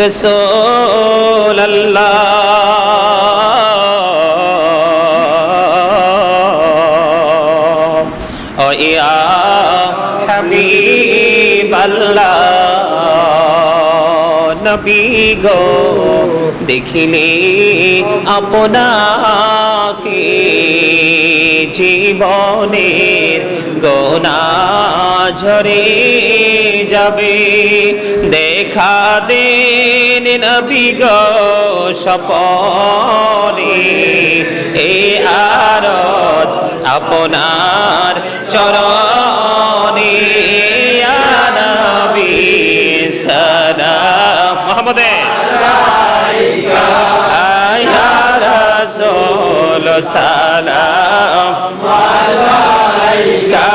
রসোল ও ইয়া হাবিব নবী গো। দেখিলে আপনাকে জীবনের গোনা ঝরে যাবে। দেখা দেন নবী গো সপনে এ আরজ আপনার চরণে সালাম আলাইকা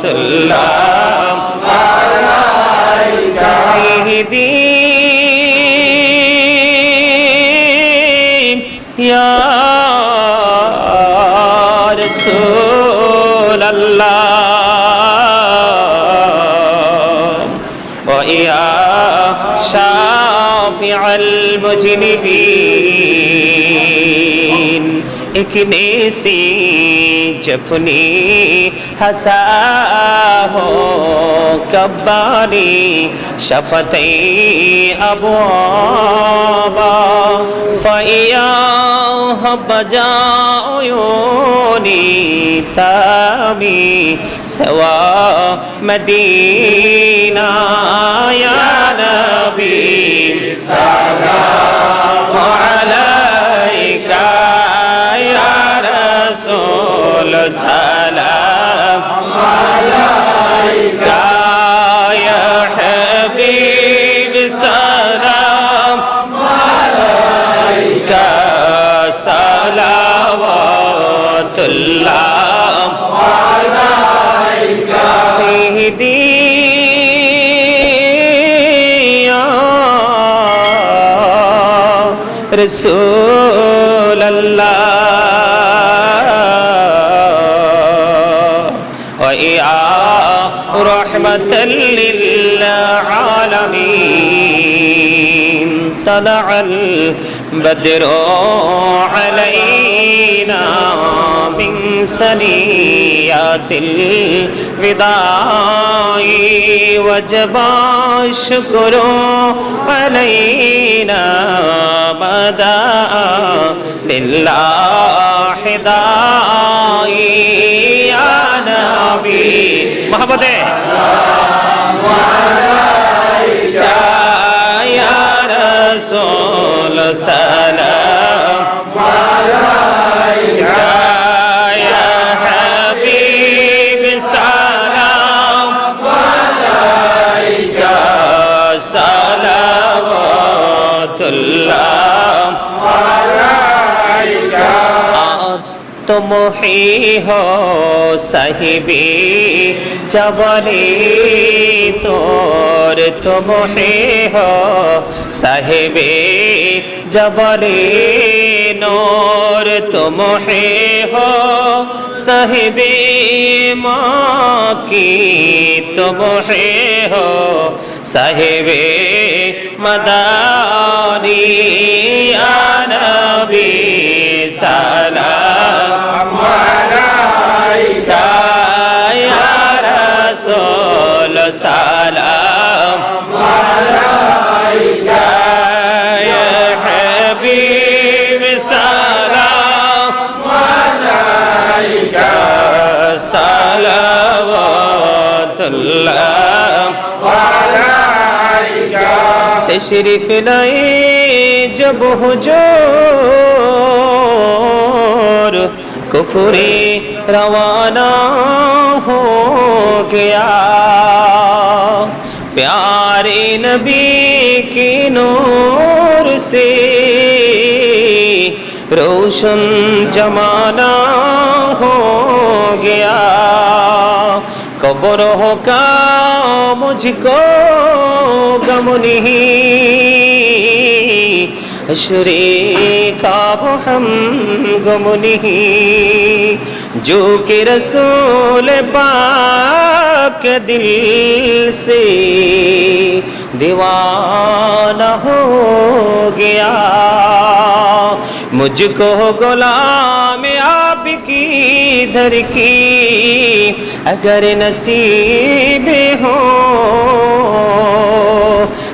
সালাওয়াতুল্লাহ আলাইকা সাইয়্যিদি ইয়া রাসূল আল্লাহ يا شافع المذنبين दिखने से जपने हंसा हो कब्बारी शफत अबोबा फैया बजायोनी तमी सवा मदीना या नबी सलाम رسول الله. ويا رحمة للعالمين. طلع البدر علينا. من سنیات الودائی وجبا شکرو علینا مدعا للہ ہدائی یا نبی محبت یا رسول سلام۔ হো সাহেবে জবনে তোর তোমনে হো সাহেবে জবনে নোর তোমহে হো সাহেবে মা কি হো সাহেবে, মদানি আনবি সালা रसूल सलाम अलैका या हबीब सलाम अलैका सलावतुल्लाह तशरीफ लाए जब हुजूर कुफरी रवाना हो गया प्यारे नबी के नूर से रोशन जमाना हो गया कब्र का मुझको गम नहीं हशरे का वो हम गम नहीं जो कि रसूल کے دل سے دیوانہ ہو گیا۔ مجھ کو غلام آپ کی دھر کی اگر نصیب ہو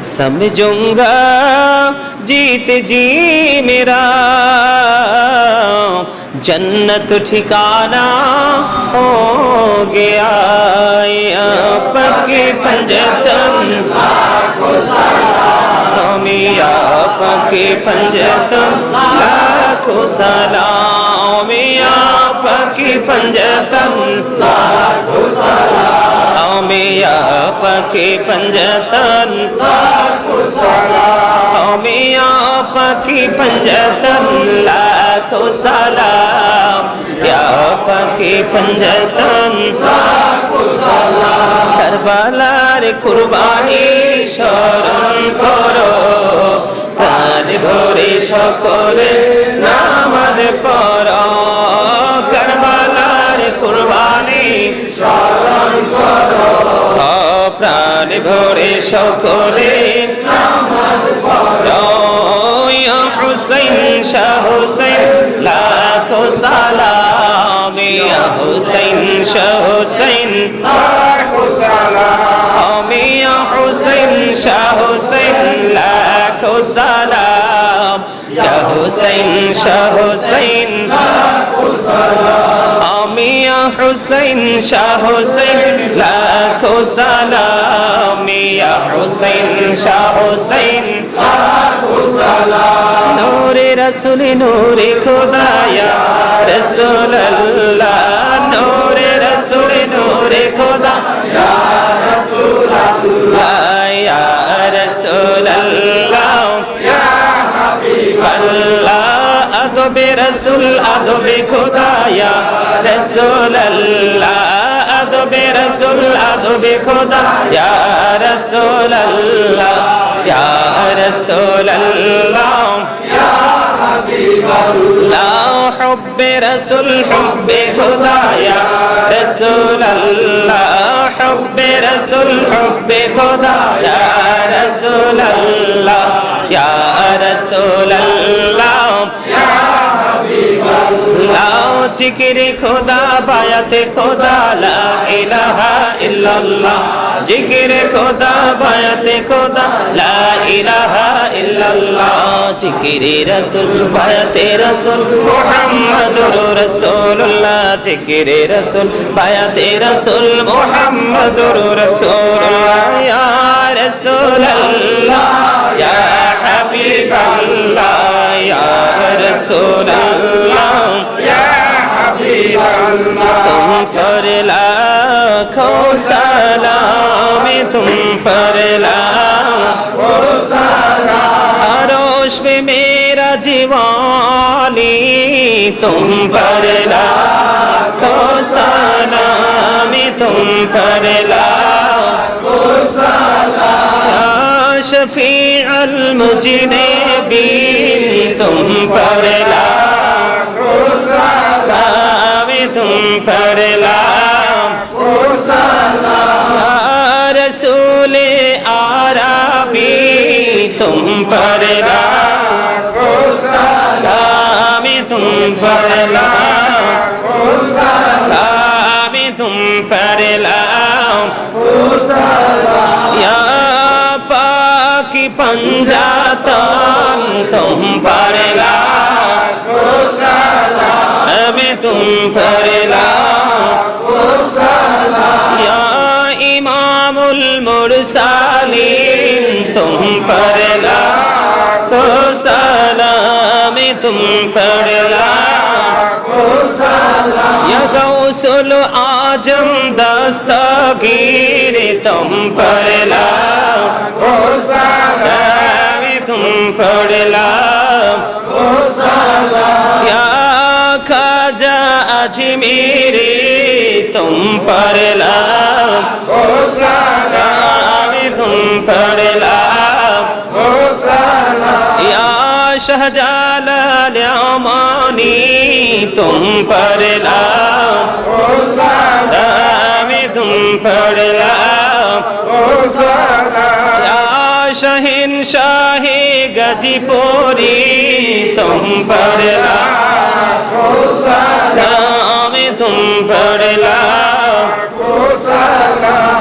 سمجھوں گا، جیت جی میرا۔ جنت ٹھکانا ہو گیا آپ کے پنجتن۔ ہمیں آپ کے پنجتن، لاکھوں سلام آپ کے پنجتن۔ لاکھوں سلام আমি আপাকে পঞ্জতন। আমি আপাকে পঞ্জতন, লাখো সালাম। আপাকে পঞ্জতন কারবালার কুরবানি স্মরণ করো। তার ভরে সকলে নামাজ পড়ো। কুরবানি। স্মরণ করো। প্রাণ ভরে সকলে হুসাইন শাহ হুসাইন লাখো সালাম। ইয়া হুসাইন শাহ হুসাইন মিয়া হুসেন, শাহ হুসেন, লাখো সালাম। ইয়া হুসেন, শাহ হুসেন মিয়া হুসেন শাহ হুসেন লাখো সালাম মিয়া হুসেন শাহ হুসেন নূরে রাসূল, নূরে খোদায়া, রসুল أدب رسول أدب خدا يا رسول الله أدب رسول أدب خدا يا رسول الله يا رسول الله يا حبيب الله حب رسول حب خدا يا رسول الله حب رسول حب خدا يا رسول الله জিকির খোদা, বায়াতে খোদা, লা ইলাহা ইল্লাল্লাহ। জিকির খোদা, বায়াতে খোদা, লা ইলাহা ইল্লাল্লাহ। জিকির রাসূল, বায়াতে রাসূল, মুহাম্মাদুর রাসূলুল্লাহ। জিকির রাসূল, বায়াতে রাসূল, মুহাম্মাদুর রাসূলুল্লাহ। ইয়া রাসূলুল্লাহ, ইয়া तुम पर लाखों सलाम तुम पर लाखों सलाम आरोश में मेरा जीवानी तुम पर लाखों सलाम तुम पर लाखों सलाम शफी अलमुजनबीन तुम पर लाखों পড়লাম রসুল আরবি তুম পড়লাম তুম পড়লাম তুম পড়লাম পাকি পঞ্জাতন তুম পড়লাম হবে তুম ফরলা ইমামুল মুরসালিন, তুম ফরলা কো সালাম। তুম ফরলা কো সালাম। ইয়া গৌসুল আজম দস্তগীর, তুম ফরলা কো তুম ফরলা अजमेरी तुम पर लाखों सलाम तुम पर लाखों सलाम या शहजालाल अमानी तुम पर लाम दामी तुम पर लाम या शहीन शाही गजीपुरी तुम पर लाम তুম পড়লা।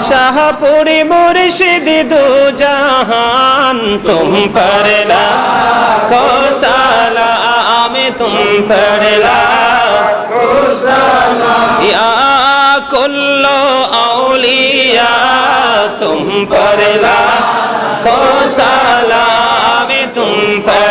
শাহপুরি মুর্শিদ দু জাহান তুম পড়লা। কোশালা আমি তুম পড়লা। কুল্লো আউলিয়া তুম পড়লা। কোশালা আমি তুম পড়লা।